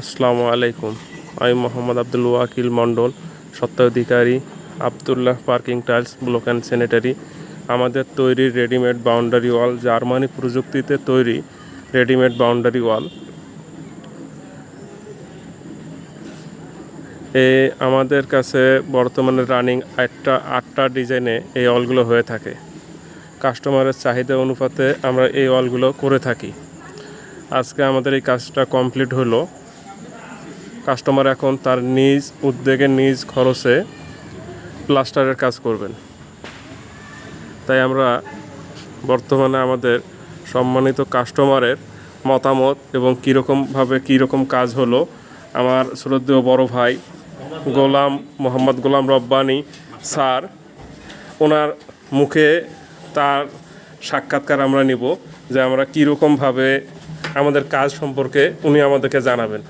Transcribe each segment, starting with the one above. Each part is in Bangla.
আসসালামু আলাইকুম। আমি মোহাম্মদ আব্দুল ওয়াকিল মণ্ডল স্বত্বাধিকারী Abdullah parking tiles block and sanitary. আমাদের তৈরি রেডিমেড বাউন্ডারি ওয়াল জার্মানি প্রযুক্তিতে তৈরি রেডিমেড বাউন্ডারি ওয়াল। এ আমাদের কাছে বর্তমানে রানিং আটটা আটটা ডিজাইনে এই অলগুলো হয়ে থাকে। কাস্টমারের চাহিদা অনুপাতে আমরা এই অলগুলো করে থাকি। আজকে আমাদের এই কাজটা কমপ্লিট হলো। কাস্টমার এখন তার নিজ উদ্যোগে, নিজ খরচে প্লাস্টারের কাজ করবেন। তাই আমরা বর্তমানে আমাদের সম্মানিত কাস্টমারের মতামত এবং কীরকমভাবে কীরকম কাজ হলো, আমার শ্রদ্ধেয় বড় ভাই গোলাম, মোহাম্মদ গোলাম রব্বানি স্যার, ওনার মুখে তার সাক্ষাৎকার আমরা নিব যে আমরা কীরকমভাবে আমাদের কাজ সম্পর্কে উনি আমাদেরকে জানাবেন।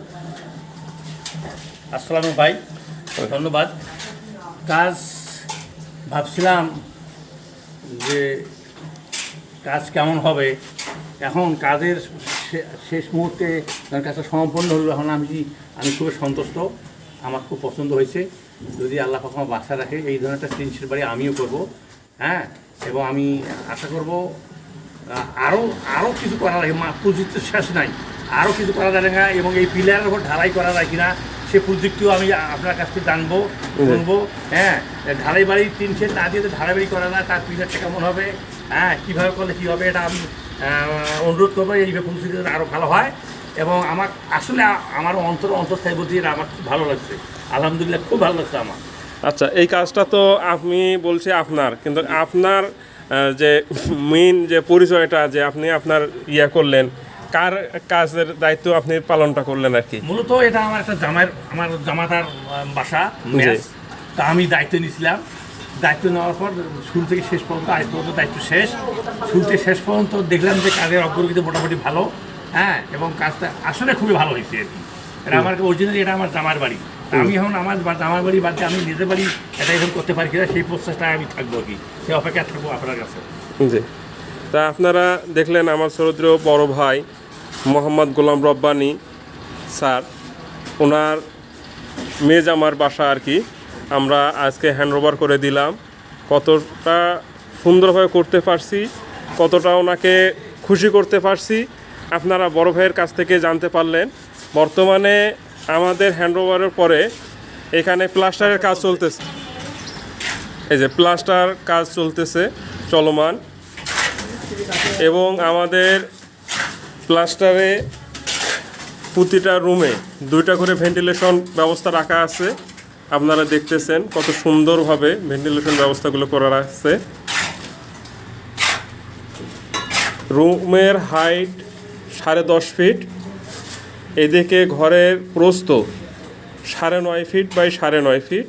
আসসালামু ভাই, ধন্যবাদ। কাজ ভাবছিলাম যে কাজ কেমন হবে। এখন কাজের শেষ মুহূর্তে কাছে সম্পন্ন হলো, এখন আমি আমি খুবই সন্তুষ্ট। আমার খুব পছন্দ হয়েছে। যদি আল্লাহ কখনো বাসা রাখে, এই ধরনের একটা জিনিসের বাড়ি আমিও করব হ্যাঁ? এবং আমি আশা করব আরও আরও কিছু করা লাগে। মা প্রযুক্তি শেষ নাই। আরও কিছু করা যায় না, এবং এই পিলারের উপর ঢালাই করা যায় কিনা সে প্রযুক্তিও আমি আপনার কাছ থেকে জানব শুনব। হ্যাঁ ঢালাই বাড়ি তিন সেট না দিয়ে তো ঢালাই বাড়ি করা না তার পিলারটা কেমন হবে? হ্যাঁ কীভাবে করলে কী হবে এটা আমি অনুরোধ করব এই প্রযুক্তি আরও ভালো হয়। এবং আমার আসলে আমার অন্তর অন্তর্স্থায়ী এটা আমার খুব ভালো লাগছে। আলহামদুলিল্লাহ খুব ভালো লাগছে আমার। আচ্ছা এই কাজটা তো আমি বলছি আপনার কিন্তু আপনার যে মেইন যে পরিচয়টা যে আপনি আপনার ইয়া করলেন কার কাজের দায়িত্ব আপনি পালনটা করলেন আর কি? মূলত এটা আমার একটা জামাইয়ের আমার জামাতার বাসা তা আমি দায়িত্ব নিয়েছিলাম দায়িত্ব নেওয়ার পর শুরু থেকে শেষ পর্যন্ত আজ পর্যন্ত দায়িত্ব শেষ। শুরু থেকে শেষ পর্যন্ত দেখলাম যে কাজের অগ্রগতি মোটামুটি ভালো হ্যাঁ? এবং কাজটা আসলে খুবই ভালো হয়েছে আর কি। এটা আমার অরিজিনালি এটা আমার জামার বাড়ি। আমি এখন আমার জামার বাড়ি বাদ দিয়ে আমি নিজের বাড়ি এটা এখন করতে পারি কিনা সেই প্রচেষ্টায় আমি থাকব আর কি। সেই অপেক্ষা থাকব আপনার কাছে। জি। তা আপনারা দেখলেন আমার চরিত্র বড় ভাই। মোহাম্মদ গোলাম রব্বানি, স্যার। ওনার মেজ আমার বাসা আর কি। আমরা আজকে হ্যান্ড ওভার করে দিলাম। কতটা সুন্দরভাবে করতে পারছি, কতটা ওনাকে খুশি করতে পারছি, আপনারা বড় ভাইয়ের কাছ থেকে জানতে পারলেন। বর্তমানে আমাদের হ্যান্ড ওভারের পরে এখানে প্লাস্টারের কাজ চলতেছে। এই যে প্লাস্টার কাজ চলতেছে, চলমান। এবং আমাদের প্লাস্টারে প্রতিটা রুমে দুইটা করে ভেন্টিলেশন ব্যবস্থা রাখা আছে। আপনারা দেখতেছেন কত সুন্দরভাবে ভেন্টিলেশন ব্যবস্থাগুলো করা আছে। রুমের হাইট সাড়ে দশ ফিট, এদিকে ঘরের প্রস্থ সাড়ে নয় ফিট বাই সাড়ে নয় ফিট।